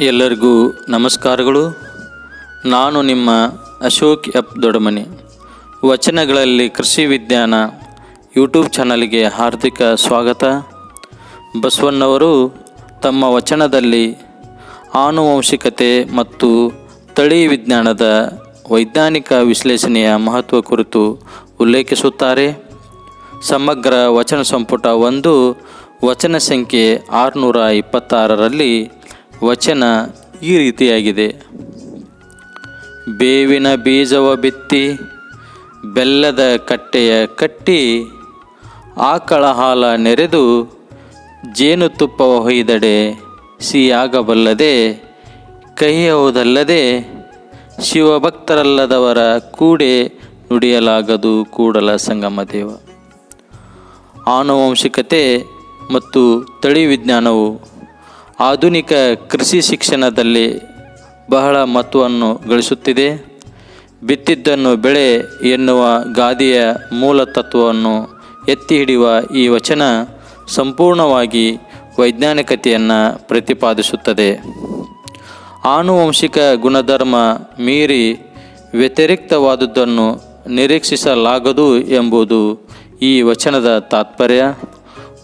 ಎಲ್ಲರಿಗೂ ನಮಸ್ಕಾರಗಳು. ನಾನು ನಿಮ್ಮ ಅಶೋಕ್ ಎಪ್ ದೊಡಮನಿ ವಚನಗಳಲ್ಲಿ ಕೃಷಿ ವಿಜ್ಞಾನ ಯೂಟ್ಯೂಬ್ ಚಾನಲ್ಗೆ ಹಾರ್ದಿಕ ಸ್ವಾಗತ. ಬಸವಣ್ಣವರು ತಮ್ಮ ವಚನದಲ್ಲಿ ಆನುವಂಶಿಕತೆ ಮತ್ತು ತಳಿ ವಿಜ್ಞಾನದ ವೈಜ್ಞಾನಿಕ ವಿಶ್ಲೇಷಣೆಯ ಮಹತ್ವ ಕುರಿತು ಉಲ್ಲೇಖಿಸುತ್ತಾರೆ. ಸಮಗ್ರ ವಚನ ಸಂಪುಟ ಒಂದು, ವಚನ ಸಂಖ್ಯೆ ಆರುನೂರ ಇಪ್ಪತ್ತಾರರಲ್ಲಿ ವಚನ ಈ ರೀತಿಯಾಗಿದೆ. ಬೇವಿನ ಬೀಜವ ಬಿತ್ತಿ ಬೆಲ್ಲದ ಕಟ್ಟೆಯ ಕಟ್ಟಿ ಆಕಳ ಹಾಲ ನೆರೆದು ಜೇನುತುಪ್ಪವ ಹೊಯ್ದಡೆ ಸಿಹಿಯಾಗಬಲ್ಲದೆ ಕಹಿಯುವುದಲ್ಲದೆ ಶಿವಭಕ್ತರಲ್ಲದವರ ಕೂಡೆ ನುಡಿಯಲಾಗದು ಕೂಡಲ ಸಂಗಮ ದೇವ. ಆನುವಂಶಿಕತೆ ಮತ್ತು ತಳಿ ವಿಜ್ಞಾನವು ಆಧುನಿಕ ಕೃಷಿ ಶಿಕ್ಷಣದಲ್ಲಿ ಬಹಳ ಮಹತ್ವವನ್ನು ಗಳಿಸುತ್ತಿದೆ. ಬಿತ್ತಿದ್ದನ್ನು ಬೆಳೆ ಎನ್ನುವ ಗಾದಿಯ ಮೂಲ ತತ್ವವನ್ನು ಎತ್ತಿ ಹಿಡಿಯುವ ಈ ವಚನ ಸಂಪೂರ್ಣವಾಗಿ ವೈಜ್ಞಾನಿಕತೆಯನ್ನು ಪ್ರತಿಪಾದಿಸುತ್ತದೆ. ಆನುವಂಶಿಕ ಗುಣಧರ್ಮ ಮೀರಿ ವ್ಯತಿರಿಕ್ತವಾದುದನ್ನು ನಿರೀಕ್ಷಿಸಲಾಗದು ಎಂಬುದು ಈ ವಚನದ ತಾತ್ಪರ್ಯ.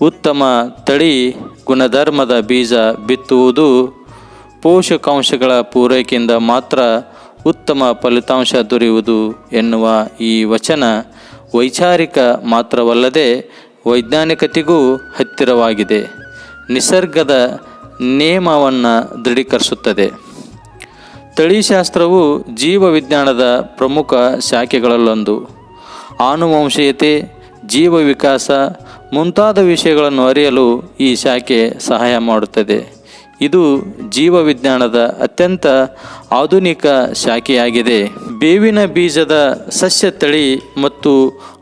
ಉತ್ತಮ ತಳಿ ಗುಣಧರ್ಮದ ಬೀಜ ಬಿತ್ತುವುದು ಪೋಷಕಾಂಶಗಳ ಪೂರೈಕೆಯಿಂದ ಮಾತ್ರ ಉತ್ತಮ ಫಲಿತಾಂಶ ದೊರೆಯುವುದು ಎನ್ನುವ ಈ ವಚನ ವೈಚಾರಿಕ ಮಾತ್ರವಲ್ಲದೆ ವೈಜ್ಞಾನಿಕತೆಗೂ ಹತ್ತಿರವಾಗಿದೆ. ನಿಸರ್ಗದ ನಿಯಮವನ್ನು ದೃಢೀಕರಿಸುತ್ತದೆ. ತಳಿಶಾಸ್ತ್ರವು ಜೀವವಿಜ್ಞಾನದ ಪ್ರಮುಖ ಶಾಖೆಗಳಲ್ಲೊಂದು. ಆನುವಂಶೀಯತೆ ಜೀವ ವಿಕಾಸ ಮುಂತಾದ ವಿಷಯಗಳನ್ನು ಅರಿಯಲು ಈ ಶಾಖೆ ಸಹಾಯ ಮಾಡುತ್ತದೆ. ಇದು ಜೀವ ವಿಜ್ಞಾನದ ಅತ್ಯಂತ ಆಧುನಿಕ ಶಾಖೆಯಾಗಿದೆ. ಬೇವಿನ ಬೀಜದ ಸಸ್ಯ ತಳಿ ಮತ್ತು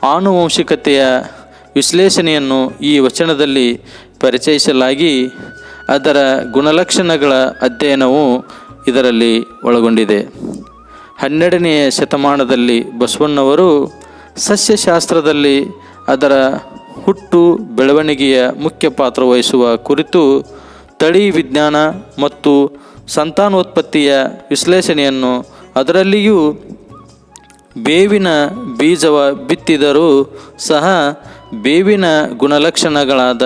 ಆನುವಂಶಿಕತೆಯ ವಿಶ್ಲೇಷಣೆಯನ್ನು ಈ ವಚನದಲ್ಲಿ ಪರಿಚಯಿಸಲಾಗಿ ಅದರ ಗುಣಲಕ್ಷಣಗಳ ಅಧ್ಯಯನವು ಇದರಲ್ಲಿ ಒಳಗೊಂಡಿದೆ. ಹನ್ನೆರಡನೆಯ ಶತಮಾನದಲ್ಲಿ ಬಸವಣ್ಣವರು ಸಸ್ಯಶಾಸ್ತ್ರದಲ್ಲಿ ಅದರ ಹುಟ್ಟು ಬೆಳವಣಿಗೆಯ ಮುಖ್ಯ ಪಾತ್ರ ವಹಿಸುವ ಕುರಿತು ತಳಿ ವಿಜ್ಞಾನ ಮತ್ತು ಸಂತಾನೋತ್ಪತ್ತಿಯ ವಿಶ್ಲೇಷಣೆಯನ್ನು ಅದರಲ್ಲಿಯೂ ಬೇವಿನ ಬೀಜವ ಬಿತ್ತಿದರೂ ಸಹ ಬೇವಿನ ಗುಣಲಕ್ಷಣಗಳಾದ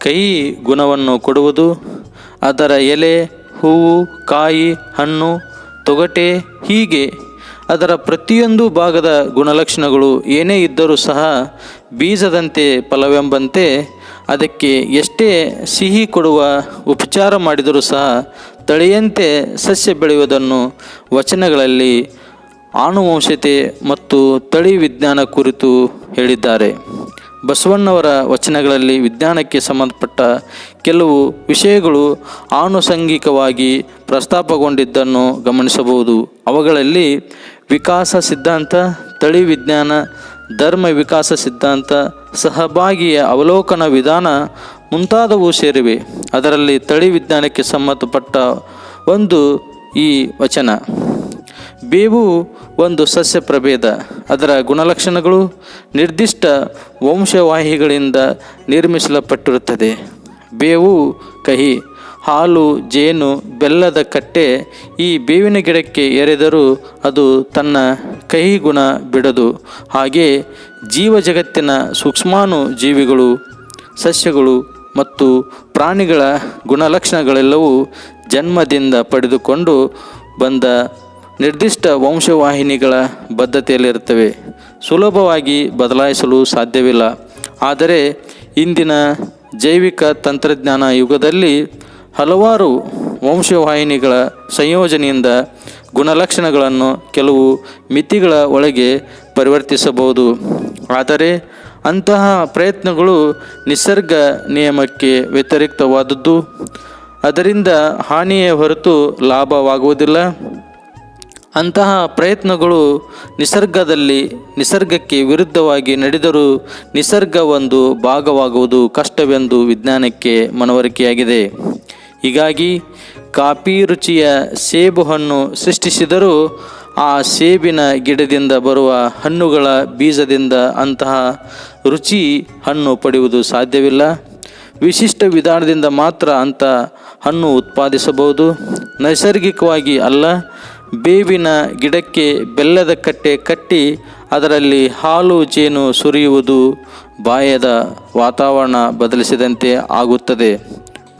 ಕಹಿ ಗುಣವನ್ನು ಕೊಡುವುದು, ಅದರ ಎಲೆ, ಹೂವು, ಕಾಯಿ, ಹಣ್ಣು, ತೊಗಟೆ ಹೀಗೆ ಅದರ ಪ್ರತಿಯೊಂದು ಭಾಗದ ಗುಣಲಕ್ಷಣಗಳು ಏನೇ ಇದ್ದರೂ ಸಹ ಬೀಜದಂತೆ ಫಲವೆಂಬಂತೆ ಅದಕ್ಕೆ ಎಷ್ಟೇ ಸಿಹಿ ಕೊಡುವ ಉಪಚಾರ ಮಾಡಿದರೂ ಸಹ ತಳಿಯಂತೆ ಸಸ್ಯ ಬೆಳೆಯುವುದನ್ನು ವಚನಗಳಲ್ಲಿ ಆನುವಂಶತೆ ಮತ್ತು ತಳಿ ವಿಜ್ಞಾನ ಕುರಿತು ಹೇಳಿದ್ದಾರೆ. ಬಸವಣ್ಣವರ ವಚನಗಳಲ್ಲಿ ವಿಜ್ಞಾನಕ್ಕೆ ಸಂಬಂಧಪಟ್ಟ ಕೆಲವು ವಿಷಯಗಳು ಆನುಷಂಗಿಕವಾಗಿ ಪ್ರಸ್ತಾಪಗೊಂಡಿದ್ದನ್ನು ಗಮನಿಸಬಹುದು. ಅವುಗಳಲ್ಲಿ ವಿಕಾಸ ಸಿದ್ಧಾಂತ, ತಳಿ ವಿಜ್ಞಾನ, ಧರ್ಮ ವಿಕಾಸ ಸಿದ್ಧಾಂತ, ಸಹಭಾಗಿಯ ಅವಲೋಕನ ವಿಧಾನ ಮುಂತಾದವು ಸೇರಿವೆ. ಅದರಲ್ಲಿ ತಳಿ ವಿಜ್ಞಾನಕ್ಕೆ ಸಂಬಂಧಪಟ್ಟ ಒಂದು ಈ ವಚನ. ಬೇವು ಒಂದು ಸಸ್ಯ ಪ್ರಭೇದ. ಅದರ ಗುಣಲಕ್ಷಣಗಳು ನಿರ್ದಿಷ್ಟ ವಂಶವಾಹಿಗಳಿಂದ ನಿರ್ಮಿಸಲ್ಪಟ್ಟಿರುತ್ತದೆ. ಬೇವು, ಕಹಿ, ಹಾಲು, ಜೇನು, ಬೆಲ್ಲದ ಕಟ್ಟೆ ಈ ಬೇವಿನ ಗಿಡಕ್ಕೆ ಎರೆದರೂ ಅದು ತನ್ನ ಕಹಿ ಗುಣ ಬಿಡದು. ಹಾಗೆ ಜೀವ ಜಗತ್ತಿನ ಸೂಕ್ಷ್ಮಾನು ಜೀವಿಗಳು ಸಸ್ಯಗಳು ಮತ್ತು ಪ್ರಾಣಿಗಳ ಗುಣಲಕ್ಷಣಗಳೆಲ್ಲವೂ ಜನ್ಮದಿಂದ ಪಡೆದುಕೊಂಡು ಬಂದ ನಿರ್ದಿಷ್ಟ ವಂಶವಾಹಿನಿಗಳ ಬದ್ಧತೆಯಲ್ಲಿರುತ್ತವೆ. ಸುಲಭವಾಗಿ ಬದಲಾಯಿಸಲು ಸಾಧ್ಯವಿಲ್ಲ. ಆದರೆ ಇಂದಿನ ಜೈವಿಕ ತಂತ್ರಜ್ಞಾನ ಯುಗದಲ್ಲಿ ಹಲವಾರು ವಂಶವಾಹಿನಿಗಳ ಸಂಯೋಜನೆಯಿಂದ ಗುಣಲಕ್ಷಣಗಳನ್ನು ಕೆಲವು ಮಿತಿಗಳ ಒಳಗೆ ಪರಿವರ್ತಿಸಬಹುದು. ಆದರೆ ಅಂತಹ ಪ್ರಯತ್ನಗಳು ನಿಸರ್ಗ ನಿಯಮಕ್ಕೆ ವ್ಯತಿರಿಕ್ತವಾದದ್ದು. ಅದರಿಂದ ಹಾನಿಯೇ ಹೊರತು ಲಾಭವಾಗುವುದಿಲ್ಲ. ಅಂತಹ ಪ್ರಯತ್ನಗಳು ನಿಸರ್ಗದಲ್ಲಿ ನಿಸರ್ಗಕ್ಕೆ ವಿರುದ್ಧವಾಗಿ ನಡೆದರೂ ನಿಸರ್ಗ ಒಂದು ಭಾಗವಾಗುವುದು ಕಷ್ಟವೆಂದು ವಿಜ್ಞಾನಕ್ಕೆ ಮನವರಿಕೆಯಾಗಿದೆ. ಹೀಗಾಗಿ ಕಾಫಿ ರುಚಿಯ ಸೇಬು ಹಣ್ಣು ಸೃಷ್ಟಿಸಿದರೂ ಆ ಸೇಬಿನ ಗಿಡದಿಂದ ಬರುವ ಹಣ್ಣುಗಳ ಬೀಜದಿಂದ ಅಂತಹ ರುಚಿ ಹಣ್ಣು ಪಡೆಯುವುದು ಸಾಧ್ಯವಿಲ್ಲ. ವಿಶಿಷ್ಟ ವಿಧಾನದಿಂದ ಮಾತ್ರ ಅಂತ ಹಣ್ಣು ಉತ್ಪಾದಿಸಬಹುದು. ನೈಸರ್ಗಿಕವಾಗಿ ಅಲ್ಲ ಬೇವಿನ ಗಿಡಕ್ಕೆ ಬೆಲ್ಲದ ಕಟ್ಟೆ ಕಟ್ಟಿ ಅದರಲ್ಲಿ ಹಾಲು ಜೇನು ಸುರಿಯುವುದು ಬಾಯದ ವಾತಾವರಣ ಬದಲಿಸಿದಂತೆ ಆಗುತ್ತದೆ.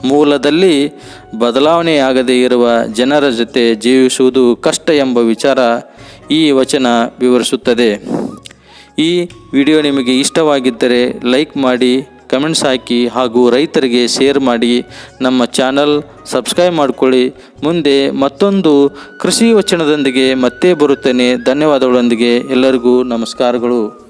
ಮೂಲದಲ್ಲಿ ಬದಲಾವಣೆಯಾಗದೇ ಇರುವ ಜನರ ಜೊತೆ ಜೀವಿಸುವುದು ಕಷ್ಟ ಎಂಬ ವಿಚಾರ ಈ ವಚನ ವಿವರಿಸುತ್ತದೆ. ಈ ವಿಡಿಯೋ ನಿಮಗೆ ಇಷ್ಟವಾಗಿದ್ದರೆ ಲೈಕ್ ಮಾಡಿ ಕಮೆಂಟ್ಸ್ ಹಾಕಿ ಹಾಗೂ ರೈತರಿಗೆ ಶೇರ್ ಮಾಡಿ ನಮ್ಮ ಚಾನಲ್ ಸಬ್ಸ್ಕ್ರೈಬ್ ಮಾಡಿಕೊಳ್ಳಿ. ಮುಂದೆ ಮತ್ತೊಂದು ಕೃಷಿ ವಚನದೊಂದಿಗೆ ಮತ್ತೆ ಬರುತ್ತೇನೆ. ಧನ್ಯವಾದಗಳೊಂದಿಗೆ ಎಲ್ಲರಿಗೂ ನಮಸ್ಕಾರಗಳು.